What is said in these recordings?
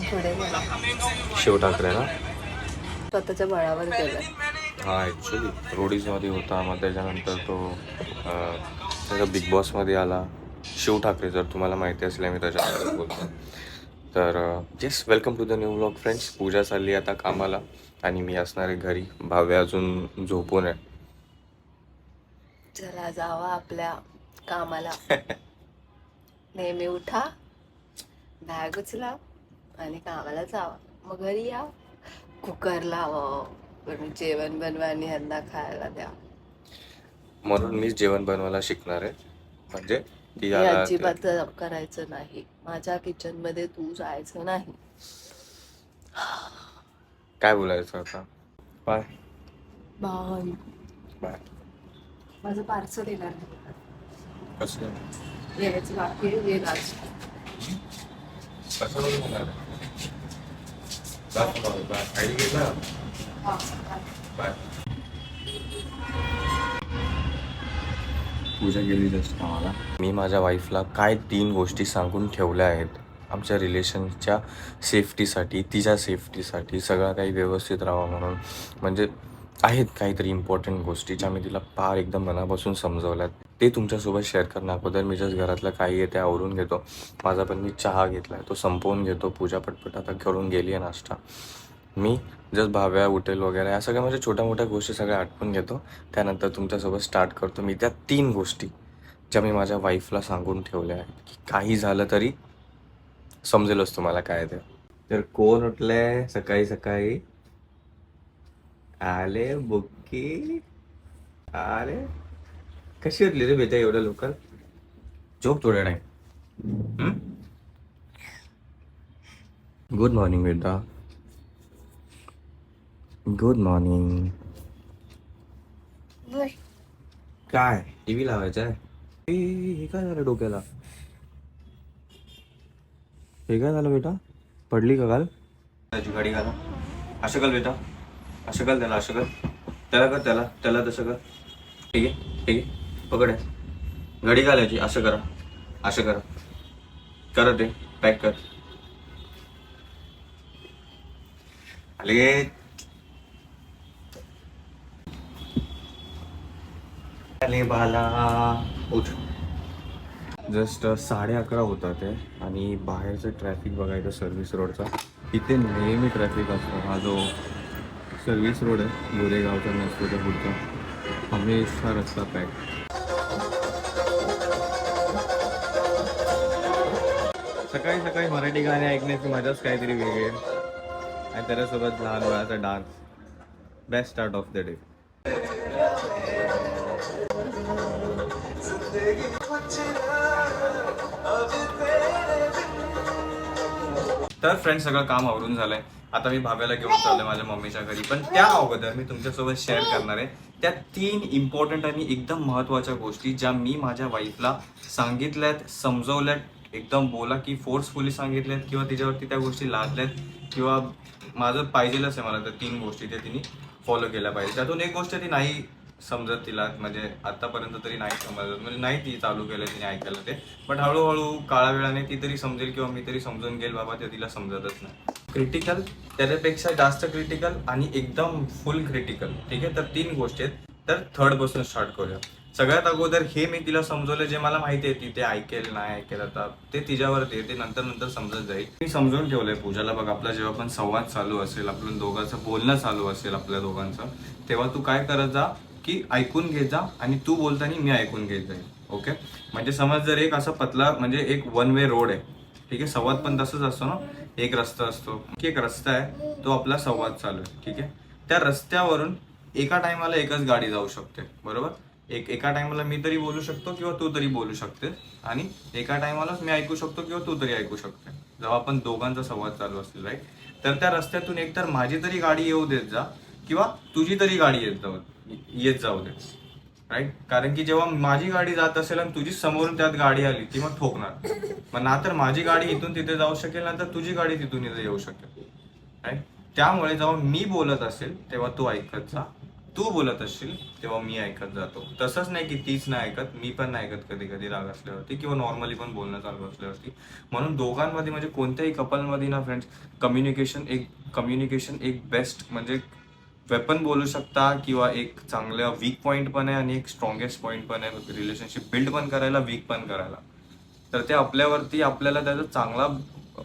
पुढे गेला शिव ठाकरे ना? स्वतःच्या बळावर गेला हा ॲक्च्युली रोडीजमध्ये होता मग त्याच्यानंतर तो त्याचा बिग बॉसमध्ये आला. शिव ठाकरे जर तुम्हाला माहिती असेल मी त्याच्याबद्दल बोलतो. तर yes welcome to the new blog friends Pooja चालली आता कामाला आणि मी असणार आहे घरी. भाव्या अजून झोपून आहे. चला जावा आपल्या कामाला. नेहमी उठा बॅग उचला आणि कामाला जावा. मग घरी या कुकर लावा जेवण बनवा आणि ह्यांना खायला द्या. म्हणून मीच जेवण बनवायला शिकणार आहे. म्हणजे ती अजिबात करायचं नाही. माझ्या किचनमध्ये तू जायचं नाही. काय बोलायचं आता? बाय. बाय. बाय. माझं पार्सल येणार कसं? यायचं बाकी आहे, पूजा गेली जास्त कामाला मी माझ्या वाईफला काय तीन गोष्टी सांगून ठेवल्या आहेत? आमच्या रिलेशनच्या सेफ्टीसाठी तिच्या सेफ्टीसाठी सगळं काही व्यवस्थित राहावं म्हणून. म्हणजे आहेत काहीतरी इम्पॉर्टंट गोष्टी ज्या मी तिला फार एकदम मनापासून समजवल्यात. ते तुमच्यासोबत शेअर करणं अगोदर मी जस्ट घरातलं काही आहे ते आवरून घेतो. माझा पण मी चहा घेतला आहे तो संपवून घेतो पूजा पटपट आता करून गेली आहे नाश्ता. मी जस्ट भाव्या उठेल वगैरे या सगळ्या म्हणजे छोट्या मोठ्या गोष्टी सगळ्या आठवून घेतो. त्यानंतर तुमच्यासोबत स्टार्ट करतो मी त्या तीन गोष्टी ज्या मी माझ्या वाईफला सांगून ठेवल्या आहेत. की काही झालं तरी समजेलच तुम्हाला काय ते. तर कोण उठलंय सकाळी सकाळी? आले बुक्की आले. कशी उठली रे बेटा एवढ्या लवकर? झोप थोड्या टाइम गुड मॉर्निंग बेटा. गुड मॉर्निंग काय? टीव्ही लावायचा आहे हे काय झालं डोक्याला? हे काय झालं बेटा? पडली का काल? गाडी घाला. असं कर बेटा. असं कर त्याला असं कर त्याला कर त्याला त्याला तसं कर. ठीक आहे ठीक आहे. पकड आहे घालायची असं करा. असं करा. करा ते पॅक कर. आले. बाला. उठ. जस्ट साडे अकरा होतात ते आणि बाहेरचं ट्रॅफिक बघायचं सर्व्हिस रोडचा इथे नेहमी ट्रॅफिक असतो. हा जो सर्व्हिस रोड आहे गोरेगावचा नसतोच्या पुढचा. हमेशा रस्ता पॅक सकाळी सकाळी मराठी गाणे ऐकण्याची मजाच काहीतरी वेगळी आहे. आणि त्याच्यासोबत लहान वयाचा dance best start of the day तर फ्रेंड सगळं काम आवरून झालंय. आता मी भाव्याला घेऊन चाललोय माझ्या मम्मीच्या घरी पण त्या अगोदर मी तुमच्यासोबत शेअर करणार आहे. त्या तीन इम्पॉर्टंट आणि एकदम महत्त्वाच्या गोष्टी ज्या मी माझ्या वाईफला सांगितल्यात समजवल्यात एकदम बोला की फोर्सफुली सांगितल्यात किंवा तिच्यावरती त्या गोष्टी लादल्यात किंवा माझं पाहिजेलच आहे मला त्या तीन गोष्टी त्या तिने फॉलो केल्या पाहिजे त्यातून एक गोष्ट ती नाही समजत तिला म्हणजे आतापर्यंत तरी नाही समजत. म्हणजे नाही ती चालू केलं तिने ऐकायला ते. पण हळूहळू काळा वेळाने ती तरी समजेल किंवा मी तरी समजून घेईल बाबा ते तिला समजतच नाही. क्रिटिकल त्याच्यापेक्षा जास्त क्रिटिकल आणि एकदम फुल क्रिटिकल ठीक आहे? तर तीन गोष्टी आहेत. तर थर्डपासून स्टार्ट करूया. सगळ्यात अगोदर हे मी तिला समजवलं जे मला माहिती आहे ती ते ऐकेल नाही ऐकेल आता ते तिच्यावरती ते नंतर नंतर समजत जाईल. मी समजून ठेवलंय पूजाला. बघ आपला जेव्हा पण संवाद चालू असेल आपलं दोघांचं बोलणं चालू असेल आपल्या दोघांचं तेव्हा तू काय करत जा की ऐकून घेत जा आणि तू बोलताना मी ऐकून घेत जाईल ओके म्हणजे समज जर एक असा पतला म्हणजे एक वन वे रोड आहे. ठीक आहे? संवाद पण तसंच असतो ना? एक रस्ता असतो. की एक रस्ता आहे तो आपला संवाद चालू आहे. ठीक आहे? त्या रस्त्यावरून एका टायमाला एकच गाडी जाऊ शकते. बरोबर? एक एका टायमाला मी तरी बोलू शकतो किंवा तू तरी बोलू शकते. आणि एका टायमालाच मी ऐकू शकतो किंवा तू तरी ऐकू शकते. जेव्हा आपण दोघांचा संवाद चालू असेल राईट तर त्या रस्त्यातून एकतर माझी तरी गाडी येऊ देत जा किंवा तुझी तरी गाडी येत जाऊ येत जाऊ दे. राईट कारण की जेव्हा माझी गाडी जात असेल आणि तुझी समोरून त्यात गाडी आली ती मग ठोकणार. मग ना तर माझी गाडी इथून तिथे जाऊ शकेल ना तर तुझी गाडी तिथून इथे येऊ शकेल. राईट त्यामुळे जेव्हा मी बोलत असेल तेव्हा तू ऐकत जा. तू बोलत असशील तेव्हा मी ऐकत जातो. तसंच नाही की तीच नाही ऐकत मी पण नाही ऐकत कधी कधी राग असल्यावरती किंवा नॉर्मली पण बोलणं चालू असल्यावरती. म्हणून दोघांमध्ये म्हणजे कोणत्याही कपलमध्ये ना फ्रेंड्स कम्युनिकेशन एक कम्युनिकेशन एक बेस्ट म्हणजे वेपन बोलू शकता किंवा एक चांगलं वीक पॉईंट पण आहे आणि एक स्ट्रॉंगेस्ट पॉईंट पण आहे. रिलेशनशिप बिल्ड पण करायला वीक पण करायला. तर ते आपल्यावरती आपल्याला त्याचा चांगला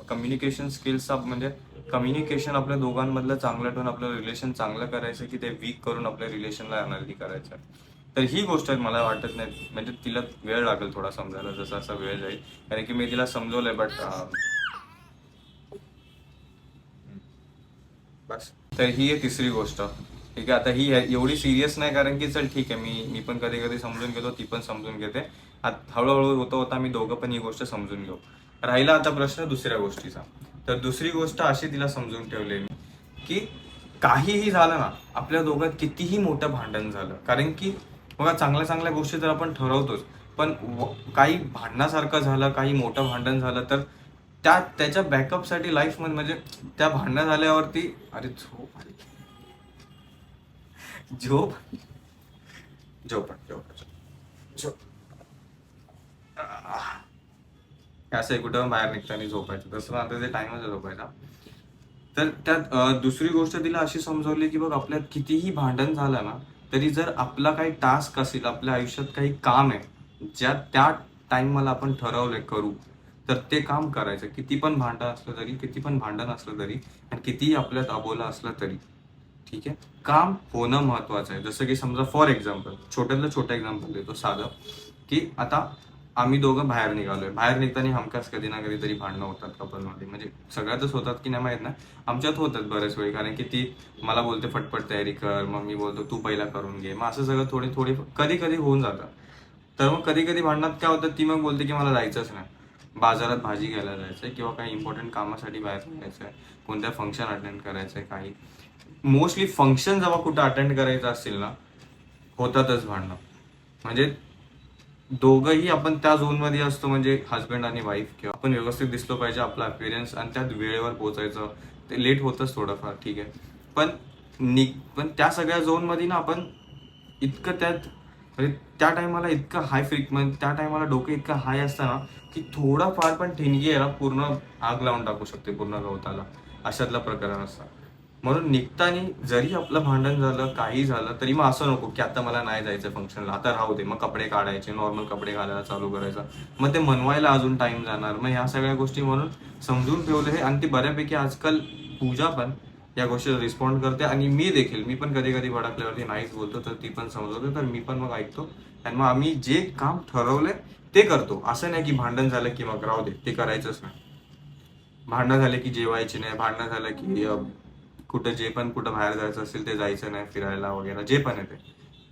कम्युनिकेशन स्किल्स म्हणजे कम्युनिकेशन आपल्या दोघांमधलं चांगलं ठेवून आपलं रिलेशन चांगलं करायचं की ते वीक करून आपल्या रिलेशनला अनर्ली करायचं. तर ही गोष्ट मला वाटत नाही म्हणजे तिला वेळ लागेल थोडा समजायला जसा असा वेळ जाईल. कारण की मी तिला समजवलंय बट बस. तर ही आहे तिसरी गोष्ट. ठीक आहे आता ही एवढी सिरियस नाही कारण की चल ठीक आहे मी मी पण कधी कधी समजून घेतो ती पण समजून घेते. हळूहळू होता होता मी दोघं पण ही गोष्ट समजून घेऊ. राहिला आता प्रश्न दुसऱ्या गोष्टीचा. तर दुसरी गोष्ट अशी तिला समजून ठेवली मी की काहीही झालं ना आपल्या दोघात कितीही मोठं भांडण झालं कारण की बघा चांगल्या चांगल्या गोष्टी तर आपण ठरवतोच पण व- काही भांडणासारखं झालं काही मोठं भांडण झालं तर त्या त्याच्या बॅकअपसाठी लाईफमध्ये म्हणजे त्या भांडण झाल्यावरती अरे झोप झोप झोप झोप असं आहे कुठं बाहेर निघताना झोपायचं. तसं आता ते टाइमच झोपायचा तर त्यात दुसरी गोष्ट तिला अशी समजवली की बघ आपल्यात कितीही भांडण झालं ना तरी जर आपला काही टास्क असेल आपल्या आयुष्यात काही काम आहे ज्या त्या टाइम मला आपण ठरवलंय करू तर ते काम करायचं. किती पण भांडण असलं तरी किती पण भांडण असलं तरी आणि कितीही आपल्यात अबोला असलं तरी ठीक आहे? काम होणं महत्वाचं आहे. जसं की समजा फॉर एक्झाम्पल छोट्यातलं छोटं एक्झाम्पल देतो साधं की आता आम्ही दोघं बाहेर निघालोय. बाहेर निघताना हमखास कधी ना कधी तरी भांडणं होतात कपलमध्ये म्हणजे सगळ्यातच होतात की नाही माहीत ना? आमच्यात होतात बरेच वेळी कारण की ती मला बोलते फटफट तयारी कर मग मी बोलतो तू पहिला करून घे. मग असं सगळं थोडी थोडी कधी कधी होऊन जातं. तर मग कधी कधी भांडणात काय होतं? ती मग बोलते की मला जायचंच नाही. बाजारात भाजी घ्यायला जायचं आहे किंवा काही इम्पॉर्टंट कामासाठी बाहेर जायचं आहे. कोणत्या फंक्शन अटेंड करायचं आहे काही. मोस्टली फंक्शन जेव्हा कुठं अटेंड करायचं असेल ना होतातच भांडणं. म्हणजे दोघंही आपण त्या झोनमध्ये असतो म्हणजे हस्बंड आणि वाईफ किंवा आपण व्यवस्थित दिसलो पाहिजे आपला अपिरियन्स आणि त्यात वेळेवर पोहोचायचं. ते लेट होतंच थोडंफार ठीक आहे. पण नि पण त्या सगळ्या झोनमध्ये ना आपण इतकं त्यात म्हणजे त्या टायमाला इतकं हाय म्हणजे फ्रिक्वेन्स त्या टायमाला डोकं इतकं हाय असतं ना की थोडाफार पण ठिणगी याला पूर्ण आग लावून टाकू शकते पूर्ण गवताला. अशातला प्रकरण असतं म्हणून निघताना जरी आपलं भांडण झालं काही झालं तरी मग असं नको की आता मला नाही जायचं फंक्शनला आता राहू दे मग कपडे काढायचे नॉर्मल कपडे घालायला चालू करायचं. मग ते मनवायला अजून टाइम जाणार. मग ह्या सगळ्या गोष्टी म्हणून समजून ठेवलं हे. आणि ती बऱ्यापैकी आजकाल पूजा पण या गोष्टीला रिस्पॉन्ड करते आणि मी देखील मी पण कधी कधी भडकल्यावरती नाहीच बोलतो तर ती पण समजवते तर मी पण मग ऐकतो. आणि मग आम्ही जे काम ठरवलंय ते करतो. असं नाही की भांडण झालं की मग राहू दे ते करायचंच नाही. भांडणं झाले की जेवायचे नाही भांडणं झालं की कुठं जे पण कुठं बाहेर जायचं असेल ते जायचं नाही फिरायला वगैरे जे पण आहे ते.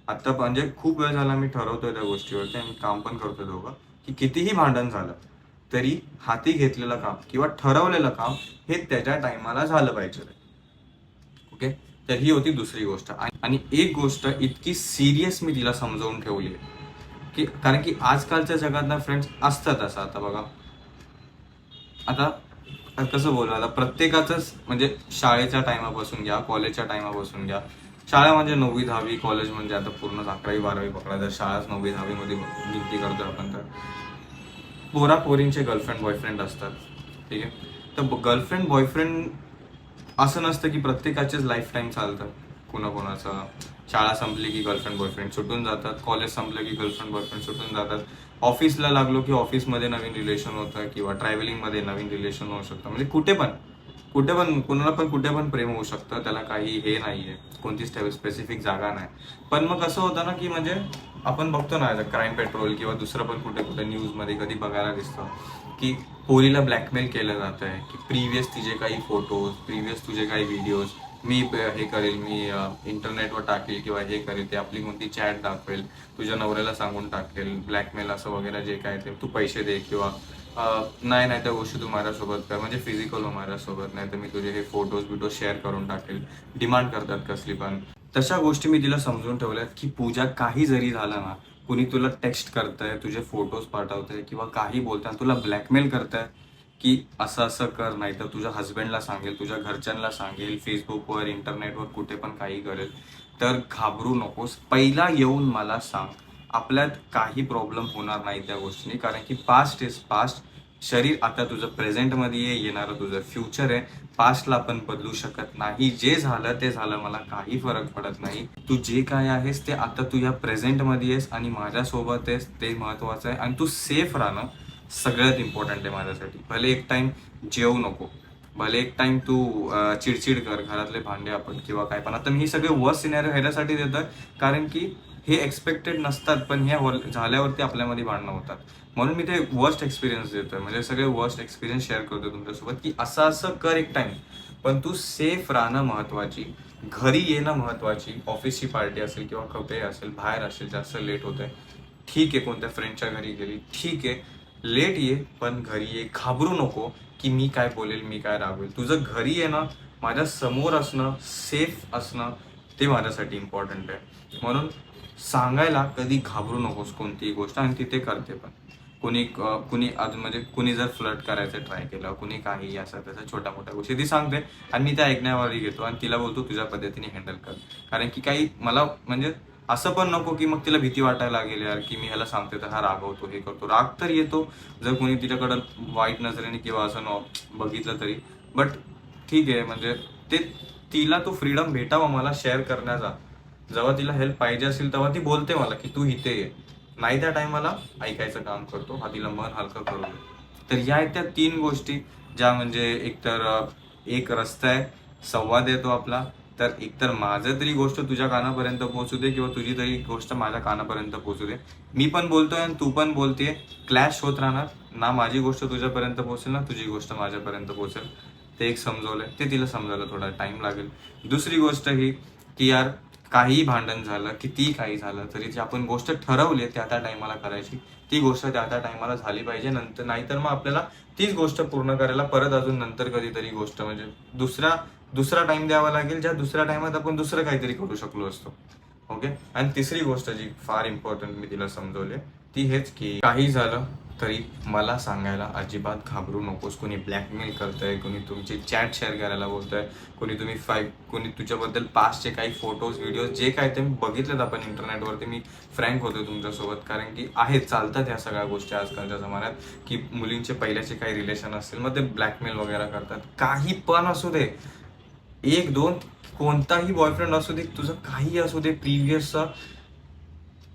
आत्ता म्हणजे खूप वेळ झाला मी ठरवतोय त्या गोष्टीवरती आणि काम पण करतोय दोघं की कितीही भांडण झालं तरी हाती घेतलेलं काम किंवा ठरवलेलं काम हे त्याच्या टायमाला झालं पाहिजे. ओके? तर ही होती दुसरी गोष्ट. आणि- एक गोष्ट इतकी सिरियस मी तिला समजावून ठेवली आहे की कारण की आजकालच्या जगात ना फ्रेंड्स असतात असं. आता बघा. आता कसं बोलू? आता प्रत्येकाचंच म्हणजे शाळेच्या टायमापासून घ्या कॉलेजच्या टायमापासून घ्या. शाळा म्हणजे नववी दहावी कॉलेज म्हणजे आता पूर्ण अकरावी बारावी पकडा जर शाळाच नववी दहावी मध्ये करतो आपण तर. पोरा पोरींचे गर्लफ्रेंड बॉयफ्रेंड असतात. ठीक आहे? तर गर्लफ्रेंड बॉयफ्रेंड असं नसतं की प्रत्येकाचेच लाईफ टाईम चालतं. कोणाकोणाचं. शाळा संपली की गर्लफ्रेंड बॉयफ्रेंड सुटून जातात. कॉलेज संपलं की गर्लफ्रेंड बॉयफ्रेंड सुटून जातात. ऑफिसला लागलो की ऑफिसमध्ये नवीन रिलेशन होतं किंवा ट्रॅव्हलिंगमध्ये नवीन रिलेशन होऊ शकतं. म्हणजे कुठे पण. कुठे पण कुणाला पण कुठे पण प्रेम होऊ शकतं. त्याला काही हे नाहीये. कोणतीच स्पेसिफिक जागा नाही. पण मग असं होतं ना की म्हणजे आपण बघतो ना क्राईम पेट्रोल किंवा दुसरं पण कुठे कुठे न्यूजमध्ये कधी बघायला दिसतं की पोरीला ब्लॅकमेल केलं जात आहे की प्रिव्हियस तिचे काही फोटोज प्रिव्हियस तुझे काही व्हिडिओज मी हे करेल मी इंटरनेटवर टाकेल किंवा हे करेल ते आपली कोणती चॅट दाखवेल तुझ्या नवऱ्याला सांगून टाकेल ब्लॅकमेल असं वगैरे जे काय ते तू पैसे दे किंवा नाही नाही त्या गोष्टी तू माझ्यासोबत कर म्हणजे फिजिकल हो माझ्यासोबत नाही तर मी तुझे हे फोटोज बिटोज शेअर करून टाकेल. डिमांड करतात कसली पण. तशा गोष्टी मी तिला समजून ठेवल्यात की पूजा काही जरी झाला ना कुणी तुला टेक्स्ट करतंय तुझे फोटोज पाठवतंय किंवा काही बोलताय तुला ब्लॅकमेल करतंय की असं असं कर नाही तर तुझ्या हस्बंडला सांगेल तुझ्या घरच्यांना सांगेल फेसबुकवर इंटरनेटवर कुठे पण काही करेल. तर घाबरू नकोस. पहिला येऊन मला सांग आपल्यात काही प्रॉब्लेम होणार नाही त्या गोष्टीने कारण की पास्ट इज पास्ट शरीर आता तुझं प्रेझेंटमध्ये ये येणारं तुझं फ्युचर आहे. पास्टला आपण बदलू शकत नाही. जे झालं ते झालं. मला काही फरक पडत नाही. तू जे काय आहेस ते आता तू या प्रेझेंटमध्ये आहेस आणि माझ्यासोबत आहेस. ते महत्वाचं आहे. आणि तू सेफ राहणं सगळ्यात इम्पॉर्टंट आहे माझ्यासाठी. भले एक टाइम जेवू नको. भले एक टाइम तू चिडचिड कर. घरातले भांडे आपण किंवा काय पण. आता मी हे सगळे वर्स्ट सिनेरियो ह्याच्यासाठी देतोय. कारण की हे एक्सपेक्टेड नसतात पण हे झाल्यावरती आपल्यामध्ये भांडणं होतात. म्हणून मी ते वर्स्ट एक्सपिरियन्स देतोय. म्हणजे सगळे वर्स्ट एक्सपिरियन्स शेअर करतो तुमच्यासोबत की असं असं कर एक टाइम पण तू सेफ राहणं महत्वाची. घरी येणं महत्वाची. ऑफिसची पार्टी असेल किंवा कपडे असेल बाहेर असेल जास्त लेट होत आहे ठीक आहे कोणत्या फ्रेंडच्या घरी गेली ठीक आहे. लेट ये पण घरी ये. घाबरू नको की मी काय बोलेल मी काय रागवेल. तुझं घरी येणं माझ्यासमोर असणं सेफ असणं ते माझ्यासाठी इम्पॉर्टंट आहे. म्हणून सांगायला कधी घाबरू नकोस कोणतीही गोष्ट आणि तिथे करते पण. कुणी कुणी अजून म्हणजे कुणी जर फ्लट करायचं ट्राय केलं कुणी काही असं तसं छोट्या मोठ्या गोष्टी ती सांगते आणि मी त्या ऐकण्यावरही घेतो आणि तिला बोलतो तुझ्या पद्धतीने हँडल कर. कारण की काही मला म्हणजे असं पण नको की मग तिला भीती वाटायला लागेल यार की मी ह्याला सांगते तर हा रागवतो हे करतो. राग तर येतो जर कोणी तिच्याकडं वाईट नजरेने किंवा असं न बघितलं तरी. बट ठीक आहे म्हणजे ते तिला तो फ्रीडम भेटावा मला शेअर करण्याचा. जेव्हा तिला हेल्प पाहिजे असेल तेव्हा ती बोलते मला की तू इथे ये. नाही त्या टायमाला ऐकायचं काम करतो. हा तिला मन हलकं करू तर या आहेत त्या तीन गोष्टी ज्या म्हणजे एकतर एक रस्ता आहे संवाद येतो आपला. तर एकतर माझं तरी गोष्ट तुझ्या कानापर्यंत पोहोचू दे किंवा तुझी तरी गोष्ट माझ्या कानापर्यंत पोहोचू दे. मी पण बोलतोय आणि तू पण बोलतेय. क्लॅश होत राहणार. ना माझी गोष्ट तुझ्यापर्यंत पोहोचेल ना तुझी गोष्ट माझ्यापर्यंत पोहोचेल. ते एक समजवलंय. ते तिला समजायला थोडा टाइम लागेल. दुसरी गोष्ट ही की यार काहीही भांडण झालं कितीही काही झालं तरी जी आपण गोष्ट ठरवली त्या त्या टायमाला करायची. ती गोष्ट त्या त्या टायमाला झाली पाहिजे. नंतर नाहीतर मग आपल्याला तीच गोष्ट पूर्ण करायला परत अजून नंतर कधीतरी गोष्ट म्हणजे दुसरा दुसरा टाइम द्यावा लागेल ज्या दुसऱ्या टाइमात आपण दुसरं काहीतरी करू शकलो असतो. ओके आणि तिसरी गोष्ट जी फार इम्पॉर्टंट मी तिला समजवली ती हेच की काही झालं तरी मला सांगायला अजिबात घाबरू नकोस. कोणी ब्लॅकमेल करतंय कोणी तुमची चॅट शेअर करायला बोलतंय कोणी तुम्ही फाय कोणी तुझ्याबद्दल पास्टचे काही फोटोज व्हिडिओज जे काय ते बघितलेत आपण इंटरनेटवरती मी फ्रँक होतो तुमच्यासोबत. कारण की आहे चालतात ह्या सगळ्या गोष्टी आजकालच्या जमान्यात की मुलींचे पहिल्याचे काही रिलेशन असतील मग ते ब्लॅकमेल वगैरे करतात. काही पण असू दे. एक दोन कोणताही बॉयफ्रेंड असू दे तुझं काही असू दे प्रिव्हियसचा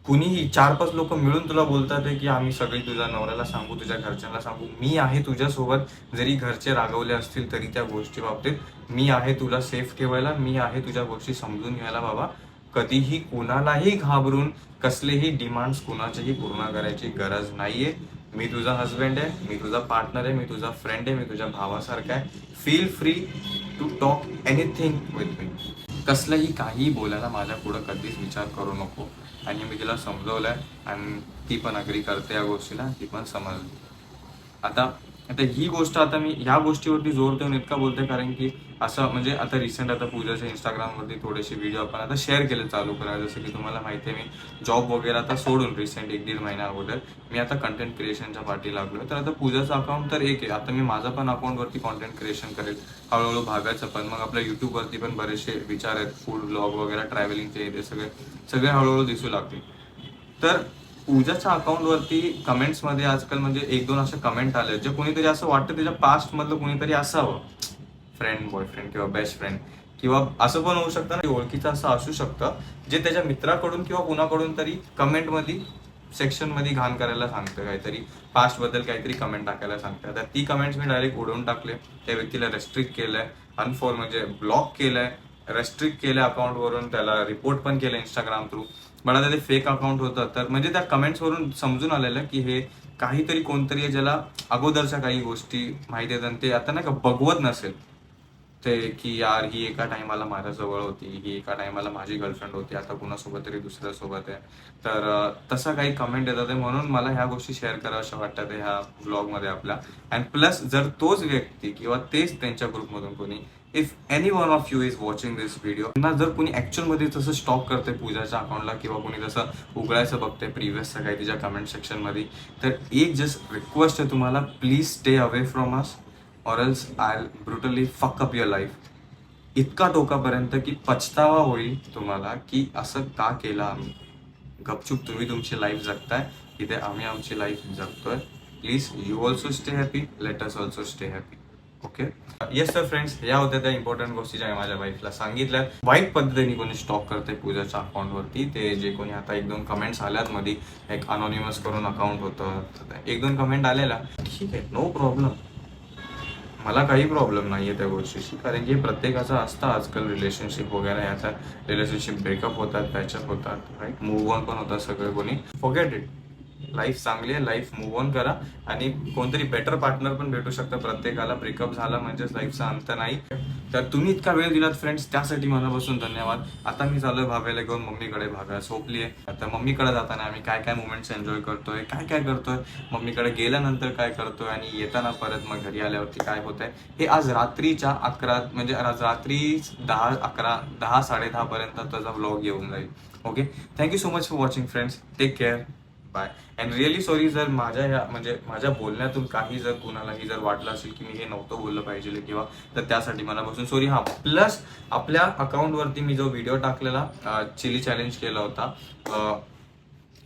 कुणीही चार पाच लोक मिळून तुला बोलतात आहे की आम्ही सगळी तुझ्या नवऱ्याला सांगू तुझ्या घरच्यांना सांगू. मी आहे तुझ्यासोबत. जरी घरचे रागवले असतील तरी त्या गोष्टी बाबतीत. मी आहे तुला सेफ ठेवायला मी आहे तुझ्या गोष्टी समजून घ्यायला बाबा. कधीही कोणालाही घाबरून कसलेही डिमांड्स कोणाचेही पूर्ण करायची गरज नाहीये. मी तुझा हस्बंड आहे मी तुझा पार्टनर आहे मी तुझा फ्रेंड आहे मी तुझ्या भावासारखा आहे. Feel free to talk anything with me कसलंही काही बोलायला माझ्या पुढं कधीच विचार करू नको. आणि मी तिला समजवलं आहे आणि ती पण अग्री करते या गोष्टीला ती पण समजली. आता आता ही गोष्ट आता मी ह्या गोष्टीवरती जोर देऊन इतका बोलतोय कारण की असं म्हणजे आता रिसेंट आता पूजाच्या इंस्टाग्रामवरती थोडेसे व्हिडिओ आपण आता शेअर केले चालू करा जसं की तुम्हाला माहिती आहे मी जॉब वगैरे आता सोडून रिसेंट एक दीड महिना अगोदर मी आता कंटेंट क्रिएशनच्या पाठी लागलो तर आता पूजाचं अकाउंट तर एक आहे. आता मी माझा पण अकाउंटवरती कॉन्टेंट क्रिएशन करेल. हळूहळू भागायचं पण. मग आपल्या युट्यूबवरती पण बरेचसे विचार आहेत. फूड ब्लॉग वगैरे ट्रॅव्हलिंगचे ते सगळे सगळे हळूहळू दिसू लागतील. तर पूजाच्या अकाउंटवरती कमेंट्समध्ये आजकाल म्हणजे एक दोन असे कमेंट आले जे कोणीतरी असं वाटतं त्याच्या पास्ट मधलं कोणीतरी असावं. फ्रेंड बॉयफ्रेंड किंवा बेस्ट फ्रेंड किंवा असं पण होऊ शकतं ना ओळखीचं असं असू शकतं जे त्याच्या मित्राकडून किंवा कुणाकडून तरी कमेंटमध्ये सेक्शनमध्ये घाण करायला सांगतं काहीतरी. पास्टबद्दल काहीतरी कमेंट टाकायला सांगतं. आता ती कमेंट्स मी डायरेक्ट उडवून टाकले. त्या व्यक्तीला रेस्ट्रिक्ट केलंय. अनफॉर म्हणजे ब्लॉक केलंय. रेस्ट्रिक्ट केलं अकाउंट वरून. त्याला रिपोर्ट पण केलं इंस्टाग्राम थ्रू मला ते फेक अकाउंट होतं. तर म्हणजे त्या कमेंट्स वरून समजून आलेलं की हे काहीतरी कोणतरी आहे ज्याला अगोदरच्या काही गोष्टी माहिती आहेत. आणि ते आता नाही का बघवत नसेल. ते की यार ही एका टायमाला माझ्याजवळ होती ही एका टायमाला माझी गर्लफ्रेंड होती आता कुणासोबत तरी दुसऱ्या सोबत आहे. तर तसा काही कमेंट येतात म्हणून मला ह्या गोष्टी शेअर कराव्याशा वाटतात ह्या ब्लॉगमध्ये आपल्या. अँड प्लस जर तोच व्यक्ती किंवा तेच त्यांच्या ग्रुपमधून कोणी if anyone of you is watching this video ना जर कोणी actual तसं स्टॉक करते पूजाच्या अकाउंटला किंवा कोणी तसं उघडायचं बघते प्रिव्हियसचं काही तिच्या कमेंट सेक्शनमध्ये तर एक जस्ट रिक्वेस्ट आहे तुम्हाला please stay away from us or else I brutally fuck up your life इतका टोकापर्यंत की पछतावा होईल तुम्हाला की असं का केलं आम्ही. गपचूप तुम्ही तुमची लाईफ जगताय इथे आम्ही आमची लाईफ जगतोय. Please you also stay happy let us also stay happy okay yes तर फ्रेंड्स या होत्या त्या इम्पॉर्टंट गोष्टी ज्या माझ्या वाईफला सांगितल्या वाईट पद्धतीने कोणी स्टॉक करते पूजाच्या अकाउंटवरती ते जे कोणी आता एक दोन कमेंट्स आल्यात मध्ये एक अनॉनिमस करून अकाउंट होतं. एक दोन कमेंट आलेला. ठीक आहे नो प्रॉब्लेम मला काही प्रॉब्लेम नाही आहे त्या गोष्टीशी कारण की प्रत्येकाचं असतं. आजकाल रिलेशनशिप वगैरे याचा रिलेशनशिप ब्रेकअप होतात पॅचअप होतात राईट मूव ऑन पण होतात सगळे कोणी. फॉगेट इट लाईफ चांगली आहे लाईफ मूव्ह ऑन करा. आणि कोणतरी बेटर पार्टनर पण भेटू शकतं. प्रत्येकाला ब्रेकअप झाला म्हणजेच लाईफचा अंत नाही. तर तुम्ही इतका वेळ दिलात फ्रेंड्स त्यासाठी मनापासून धन्यवाद. आता मी चालूय भावेला घेऊन मम्मीकडे भागा सोपली आहे. आता मम्मीकडे जाताना आम्ही काय काय मुवमेंट्स एन्जॉय करतोय काय काय करतोय? मम्मीकडे गेल्यानंतर काय करतोय? आणि येताना परत मग घरी आल्यावरती काय होत आहे हे आज रात्रीच्या अकरा म्हणजे आज रात्री दहा अकरा दहा साडेदहा पर्यंत त्याचा ब्लॉग येऊन जाईल. Okay thank you so much for watching friends take care bye. And really sorry जर माझ्या ह्या म्हणजे माझ्या बोलण्यातून काही जर कुणालाही जर वाटलं असेल की मी हे नव्हतं बोललं पाहिजे किंवा तर त्यासाठी मनापासून सॉरी हा. प्लस आपल्या अकाउंटवरती मी जो व्हिडिओ टाकलेला चिली चॅलेंज केला होता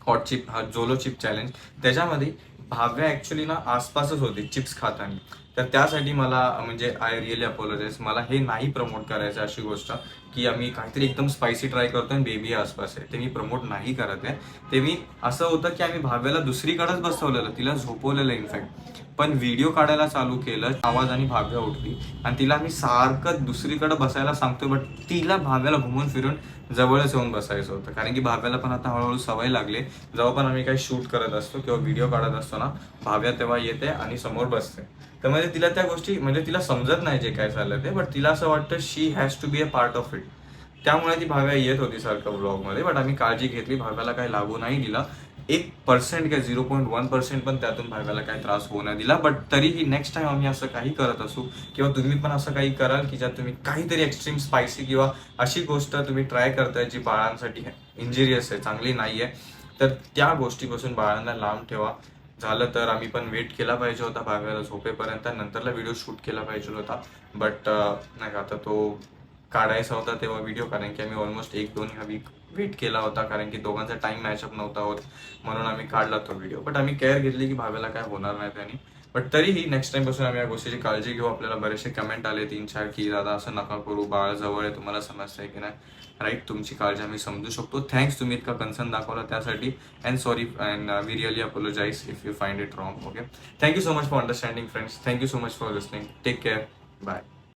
हॉट चिप हा जोलो चिप चॅलेंज त्याच्यामध्ये भाव्या ऍक्च्युली ना आसपासच होती चिप्स खाताना. तर त्यासाठी मला म्हणजे आय रिअली अपोलोजाईज मला हे नाही प्रमोट करायचं अशी गोष्ट की आम्ही काहीतरी एकदम स्पायसी ट्राय करतो आणि बेबी आसपास आहे. ते मी प्रमोट नाही करत आहे. ते मी असं होतं की आम्ही भाव्याला दुसरीकडेच बसवलेलं तिला झोपवलेलं इनफॅक्ट पण व्हिडिओ काढायला चालू केलं आवाज आणि भाव्या उठली. आणि तिला आम्ही सारखं दुसरीकडे बसायला सांगतो बट तिला भाव्याला घुमून फिरून जवळच येऊन बसायचं होतं. कारण की भाव्याला पण आता हळूहळू सवय लागली. जेव्हा पण आम्ही काही शूट करत असतो किंवा व्हिडिओ काढत असतो ना भाव्या तेव्हा येते आणि समोर बसते. तर म्हणजे म्हणजे तिला त्या गोष्टी म्हणजे तिला समजत नाही जे काय चाललं ते बट तिला असं वाटतं she has to be a part of it त्यामुळे ती भाव्या येत होती सारखं ब्लॉगमध्ये बट आम्ही काळजी घेतली भाव्याला काही लागू नाही दिला. एक पर्सेंट काय झिरो पॉईंट वन पर्सेंट पण त्यातून भाव्याला काही त्रास होऊ नाही दिला बट तरीही नेक्स्ट टाइम आम्ही असं काही करत असू किंवा तुम्ही पण असं काही कराल की ज्यात तुम्ही काहीतरी एक्स्ट्रीम स्पायसी किंवा अशी गोष्ट तुम्ही ट्राय करताय जी बाळांसाठी इंजिरियस आहे चांगली नाही आहे तर त्या गोष्टीपासून बाळांना लांब ठेवा. झालं तर आम्ही पण वेट केला पाहिजे होता भाव्याला झोपेपर्यंत. नंतरला व्हिडिओ शूट केला पाहिजे होता. बट नाही का आता तो काढायचा होता तेव्हा व्हिडिओ कारण की आम्ही ऑलमोस्ट एक दोन ह्या वीक वेट केला होता कारण की दोघांचा टाइम मॅचअप नव्हता होत. म्हणून आम्ही काढला तो व्हिडिओ बट आम्ही केअर घेतली की भाव्याला काय होणार नाही त्याने. बट तरीही नेक्स्ट टाइमपासून आम्ही या गोष्टीची काळजी घेऊ. आपल्याला बरेचसे कमेंट आले तीन चार की दादा असं नका करू. बाळ जवळ आहे. तुम्हाला समजतंय की नाही? राईट? तुमची काळजी आम्ही समजू शकतो. थँक्स तुम्ही इतका कन्सर्न दाखवला त्यासाठी. And sorry and we really apologise if you find it wrong okay thank you so much for understanding friends thank you so much for listening take care bye